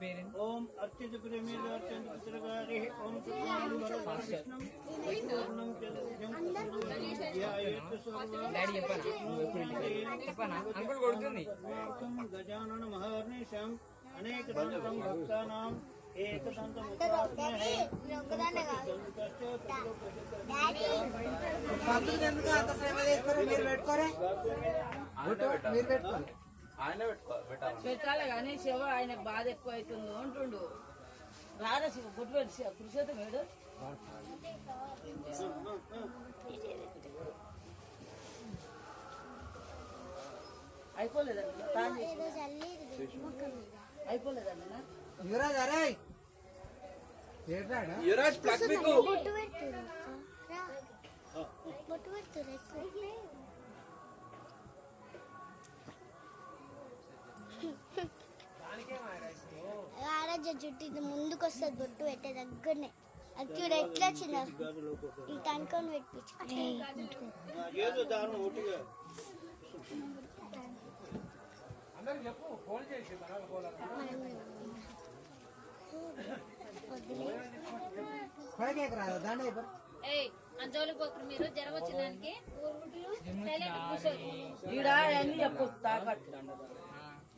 పేరేంటి ఓం అత్యజ ప్రేమేద అత్యంత పుత్రగారి ఓం కృష్ణం పూర్ణం డాడీ చెప్పానా చెప్పానా అంకుల్ కొడుతుంది మీరు పెట్టుకోరే మీరు పెట్టుకోరే పెట్టాలి కానీ శివ ఆయన బాధ ఎక్కువ అవుతుంది అంటుండు రారా శివ గుడ్ కృషితో మేడు అయిపోలేదండి అయిపోలేదన్నా అరే ప్లస్ మంచిగా జుట్టు ఇది ముందుకు వస్తుంది బొట్టు పెట్టే దగ్గరనే అది చూడ ఎట్లా వచ్చింది ఈ అనుకొని పెట్టించు మీరు జ్వరం వచ్చిందానికి చెప్పు తాకట్టు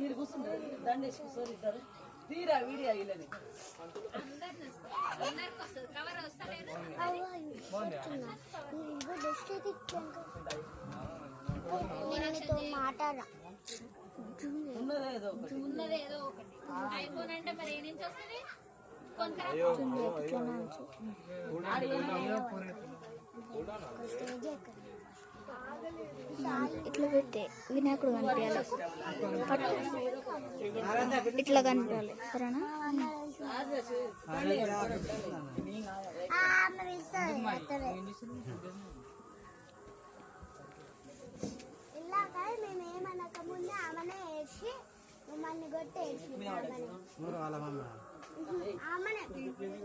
మీరు కూర్చుంటారు దండ వేసుకుని ఇద్దరు తీరా వీడియో అయ్యలేదు మాట్లాడా ఉన్నదేదో ఉన్నదేదో ఒకటి ఐఫోన్ అంటే మరి ఏ నుంచి వస్తుంది ఇట్లా పెట్టే వినాయకుడు కనిపించాలి పట్టు ఇట్లా కనిపించాలి సరేనా ఇలాగా మేము మమ్మల్ని కొట్టి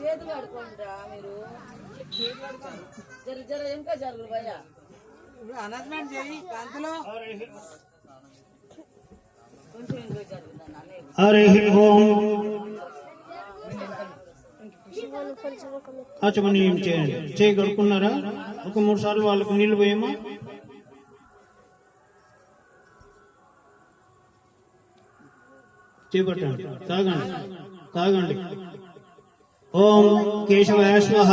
చేతులు కడుకోండిరా మీరు జర జర ఇంకా జరుగులు భయ్యా ఇప్పుడు అనౌన్స్మెంట్ చేయి కాంతిలో హరి ఓం ఆచమనీయం చేయండి చేయి ఒక మూడు సార్లు వాళ్ళకు నీళ్ళు పోయేమా చేపట్టండి తాగండి తాగండి ఓం కేశవాయ స్వహ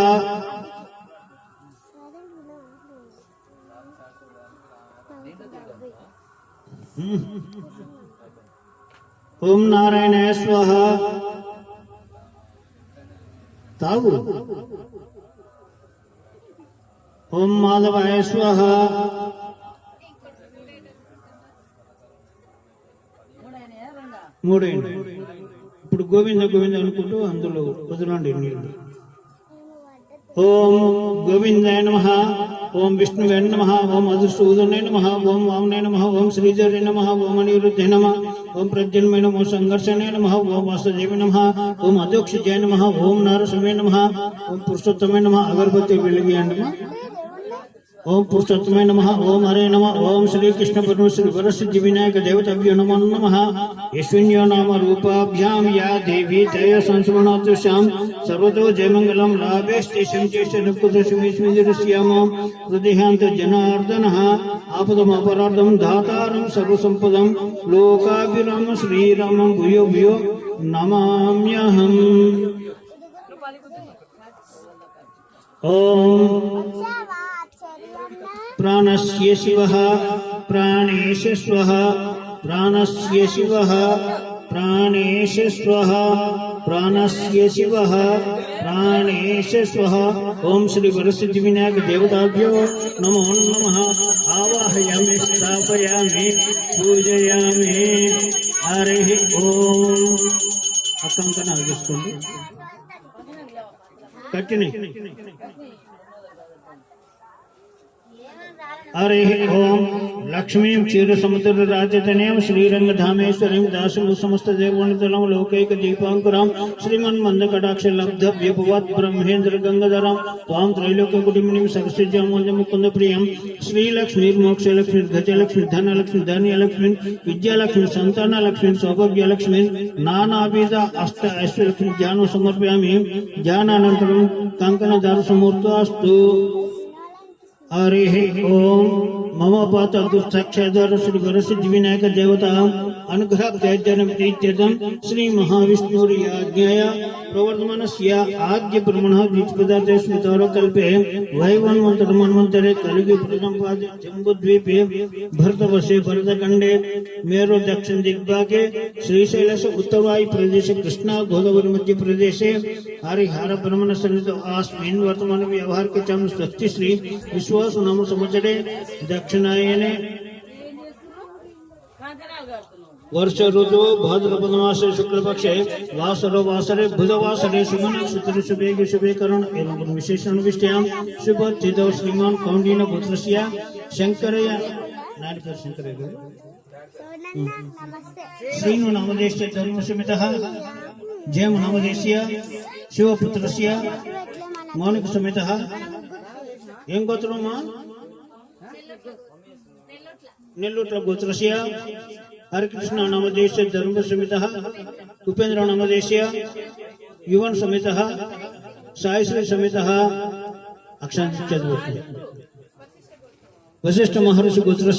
ఓం నారాయణ స్వహ తావు ఓం మాధవాయ స్వహ ఇప్పుడు గోవింద గోవింద అనుకుంటూ అందులో వదలండి నీళ్ళు ఓం గోవిందాయ నమ ఓం విష్ణువే నమ ఓం అదృష్టూదు నమ ఓం వామనే నమ ఓం శ్రీజరే నమ ఓం అనిరుద్ధే నమ ఓం ప్రద్యున్మయ నమ సంఘర్షణే నమ ఓం వాసుదేవ నమ ఓం అధ్యక్ష జయ నమ ఓం నారసింహే నమ ఓం పురుషోత్తమే నమ అగరబత్తి వెలుగు నమ ओम पुरुषोत्तम नम ओम हरे नम ओम श्री कृष्ण परमेश्वर वरस जीविनायक देवतभ्यो नमो नम यशून्यो नाम रूपाभ्याम या देवी दया संस्मृणात श्याम सर्वतो जयमंगलम लाभेष्टेशम चेष्टुकुदश्याम हृदयांत जनार्दन आपदम अपराधम धातारम सर्वसंपदम लोकाभिराम श्रीरामम भूयो भूयो नमाम्यहम ओम अच्छा, प्राणस्य शिवः प्राणेश स्वः प्राणस्य शिवः प्राणेश स्वः प्राणस्य शिवः प्राणेश स्वः ॐ श्री वरसिद्धिविनायकदेवताभ्यो नमो नमः आवाहयामि स्थापयामि पूजयामि हरिः ॐ అక్కంతా నాకు తీసుకోండి కట్టినాయి हरि ओम लक्ष्मी क्षीर समुद्र श्रीरंग धामेश्वरी दास समस्त देवणतलम लौकैक दीपांकुरम श्रीमन मंद कटाक्ष लब्ध व्यपवत ब्रह्मेन्द्र गंगधरम तां त्रैलोक्यकुटिमुनि कुटुंबिनीम मुकुंद प्रियम श्रीलक्ष्मी मोक्षलक्ष्मी गजलक्ष्मी धनलक्ष्मी धन्यलक्ष्मी विद्यालक्ष्मी धन सौभाग्यलक्ष्मी धन्य लक्ष्मी विद्या लक्ष्मी संतान अष्ट ऐश्वर्य ज्ञान समर्पयामि ज्ञानानंतरम कंकण हरिः ओम मम पात देवता अनुग्रह पातदुःसक्षदर्शुगरसिद्धिविनायकदेवताम् अनुग्रहप्यजनप्रीत्यर्थं श्रीमहाविष्णुर्याज्ञया प्रवर्धमानस्य आद्यब्रह्मणः द्विजपदार्थे स्मृतारकल्पे वैवन्वन्तर्मन्वन्तरे कलियुगप्रसंपादे जम्बुद्वीपे भरतवशे प्रदेश हरिहर श्रीशैलस्य सन्नी आस्मिन वर्तमान व्यवहार के चम स्वस्ति श्री विश्व సునము సుముచడే दक्षिणायन वर्ष ऋतु भद्र मासे शुक्ल पक्षे वासरो वासरे बुधवासरे सुमन सूत्र शुभे शुभे करण एवं विशेषण विष्टयाम शुभ चिद श्रीमान कौंडीन पुत्र शंकर नारकर शंकर श्रीनु नामदेश धर्म सुमित जयम नामदेश शिवपुत्र मौनिक सुमित ఏం గోత్రమా నెల్లూట్ల గోత్రస్య హరికృష్ణ నామదేశ ధర్మ సమిత ఉపేంద్ర నామదేశ యువన్ సమిత సాయిశ్రీ సమిత అక్షాంతి చదువుతుంది वशिष्ठ महर्षि गोत्र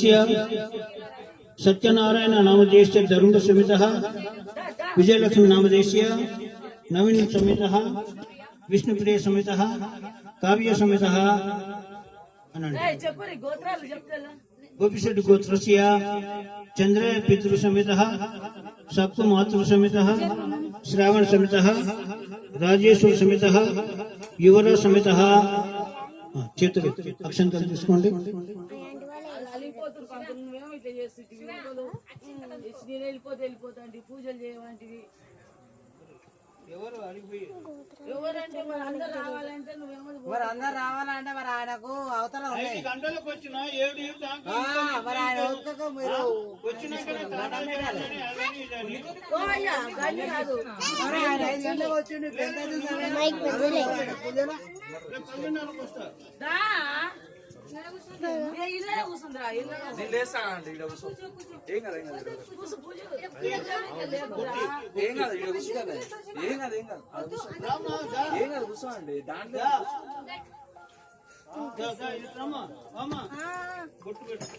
सत्यनारायण नामदेश दरुण समित विजयलक्ष्मी नामदेश नवीन समित विष्णुप्रिय समित काव्य समित అనండి ఏ చెప్పురి గోత్రాలు చెప్పుల గోపిశెట్టి గోత్రసియా చంద్రే పితృ సమితః స్వక్కు మాతృ సమితః శ్రావణ సమితః రాజేశ్వర సమితః యువర సమితః చేతవే అక్షం కల్ తీసుకోండి లాలిపోతుం పంతుమే అయితే చేస్తుంది నినేల్లిపో పోతండి పూజలు చేయంటివి మరి అందరు రావాలంటే మరి ఆయనకు అవతల గంటలకు వచ్చిన మరి ఆయన ఏం కదా ఏం కదా ఏం కాదు ఇక్కడ కూర్చు కదా ఏం కాదు ఏం కాదు అది కూర్చో. ఏం కాదు కూర్చోండి దాంట్లో కూర్చో. బొట్టు పెట్టు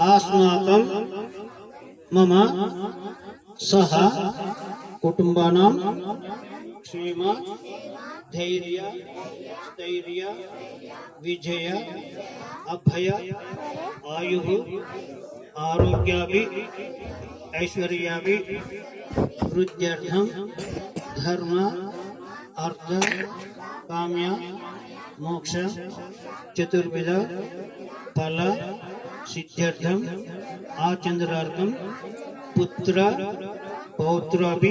अस्माक मम सह कुटुंबानाम क्षेमा धैर्य स्थर्य विजय अभय आयु आरोग्या ऐश्वर्या भी वृद्ध्यर्थम धर्म अर्थ काम्य मोक्ष चतुर्विध फल सिद्ध्यर्थम आचंद्रार्थम पुत्र पौत्रापि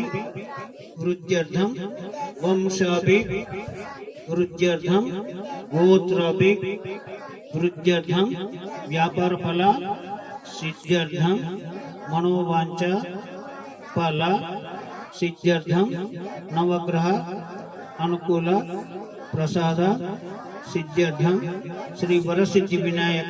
वृद्ध्यर्थम वंशापि वृद्ध्यर्थम गोत्रापि वृद्ध्यर्थम व्यापार फला सिद्ध्यर्थम मनोवांचा फला सिद्ध्यर्थम नवग्रह अनुकूल प्रसाद सिद्ध्यर्थम श्री वरसिद्धि विनायक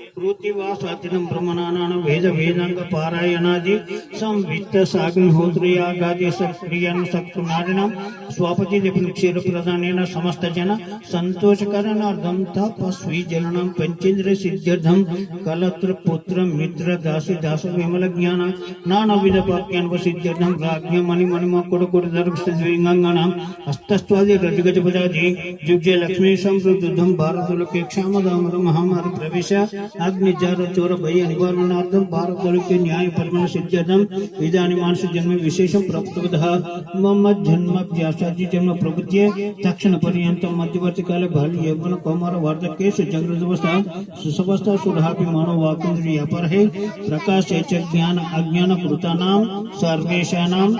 కృతివా స్వాతినం బ్రహ్మణానాం వేద వేదాంగ పారాయణాది సంవిత్త సాగ్నిహోత్రయాగాది సక్రియం సక్తునారిణం స్వాపతి లిపిన క్షీర ప్రదానేన సమస్త జన సంతోషకరణార్థం తపస్వి జననం పంచేంద్ర సిద్ధ్యర్థం కలత్ర పుత్ర మిత్ర దాసి దాస విమల జ్ఞాన నానావిధ పాక్యాన్వ సిద్ధ్యర్థం రాజ్ఞ మణి మణిమ కొడుకుడు హస్తస్వాది రజగజపదాది జుగ్జయ లక్ష్మీ సంప్రదుద్ధం భారతులకే క్షామదామర మహామారి ప్రవేశ अग्निचार चोर भय निवारणार्थम भारत के न्याय परम इदानी मानस जन्म मम जन्म व्यासाजी जन्म प्रवृत्ति तक्षण मध्यवर्ती काले कौमार सुसवस्था मानव है प्रकाश ज्ञान अज्ञान कृतानाम सर्वेशानाम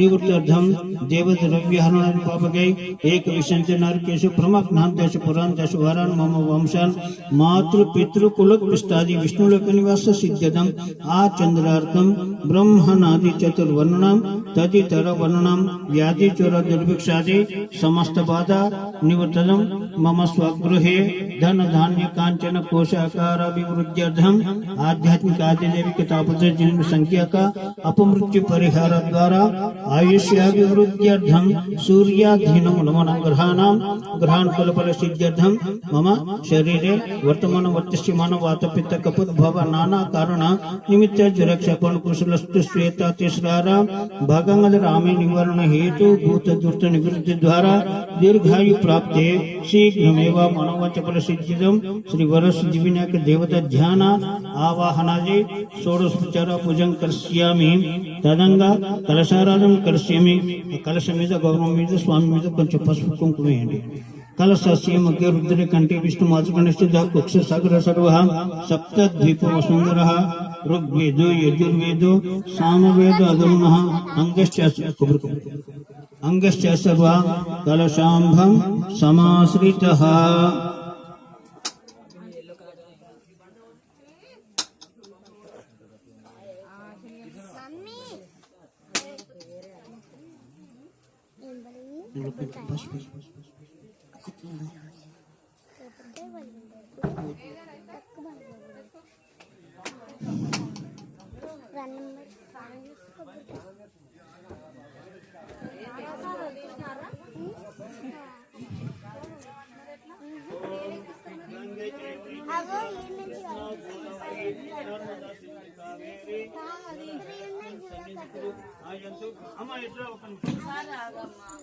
निवृत्त्यर्थम देवद्रव्यहरण पापकै एक विशंत नर केशु प्रमुख देश पुराण देश वरण मम वंशन मातृ पितृ कुलक पिष्टादि विष्णु लोक निवास सिद्धदम आ चंद्रार्थम ब्रह्मणादि चतुर्वर्णनम तदितर वर्णनम व्याधि चोर दुर्भिक्षादि समस्त बाधा निवर्तनम मम स्वगृहे धन धान्य कांचन कोशाकार अभिवृद्ध्यर्धम आध्यात्मिक आदि देवी किताब जन्म संख्या का अपमृत्यु परिहार द्वारा आयुष्याभिवृद्ध्यर्थम सूर्याधीनम नमनं ग्रहाणां ग्रहाणफलफलसिद्ध्यर्थं मम शरीरे वर्तमान वर्तस्यमान वातपित्तकपुद्भव नानाकारण निमित्त ज्वरक्षपण कुशलस्तु श्वेता तिस्रारा भागंगद रामे निवारण हेतु भूत दुर्त निवृत्ति द्वारा दीर्घायु प्राप्ते शीघ्रमेव मनोवाच फलसिद्धिदं श्रीवरस जीविनायक देवता ध्यान आवाहनादि षोडशोपचार पूजन करिष्यामि तदंग कलशाराधन ಕಲಸೇಮಿ ಕಲಸಮೀದ ಗೌರವ ಮೀದ ಸ್ವಾಮಿ మీద కొంచెం పసుపు కుంకుమ వేయండి కలస సీమకే రుద్ర కంఠే విష్ణు మాసుగణశ్చిద కుక్ష సగర సర్వ సప్త ద్వీప వసుంధర ఋగ్వేదో యజుర్వేదో సామవేద అధర్మ అంగశ్చాస్య కుబృకం అంగశ్చాస్య కలశాంభం సమాశ్రిత నువ్వు కొంచెం బస్ బస్ బస్ బస్ అమ్మ ఎట్లా ఒక నిమిషం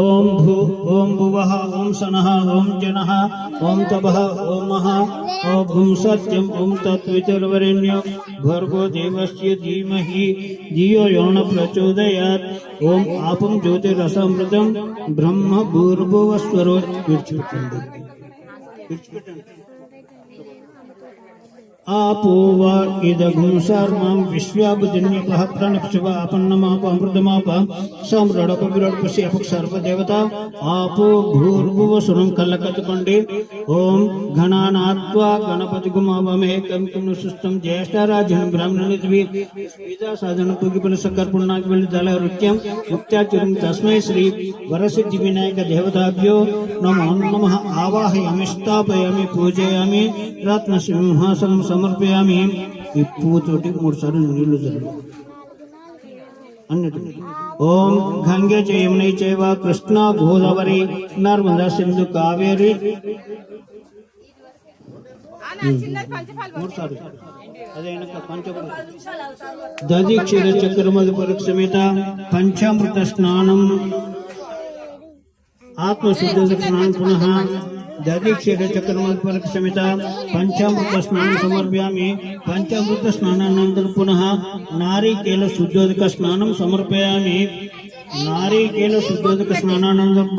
ओम भू ओम भुव ओम सन ओम जन ओम तप ओम ओ भू सत्यम ओम तत्वरेण्य भर्गो देवस्य धीमह धियो यौन प्रचोदयात ओम आप ज्योतिरसमृतम ब्रह्म भूर्भुवस्वरो आपूर्वा इदघुं सर्वं विश्व्यापजन्यपः प्रणक्षवापन्नमापामृतमाप सम्रणपविरणपसि अपक् सर्वदेवता आपो ॐ घनानात्वा गणपतिगुमावमेकं ज्येष्ठराजं मुक्त्याचुरं तस्मै श्री वरसिद्धिविनायकदेवताभ्यो नमो नमः आवाहयामि स्थापयामि पूजयामि సమర్పయామి ఈ పువ్వుతోటి మూడు సార్లు నీళ్లు జరగడం అన్నట్టు ఓం గంగే చయమునై చైవ కృష్ణ గోదావరి నర్మదా సింధు కావేరి దది క్షీర చక్రమది పరిక్షమిత పంచామృత స్నానం ఆత్మశుద్ధ స్నానం పునః दधिक्षीरचक्रमल्पलक समिता पञ्चामृतस्नानं समर्पयामि पञ्चामृतस्नानानन्तरं पुनः नारिकेलशुद्धोदकस्नानं समर्पयामि नारिकेलशुद्धोदकस्नानानन्तरं पुनः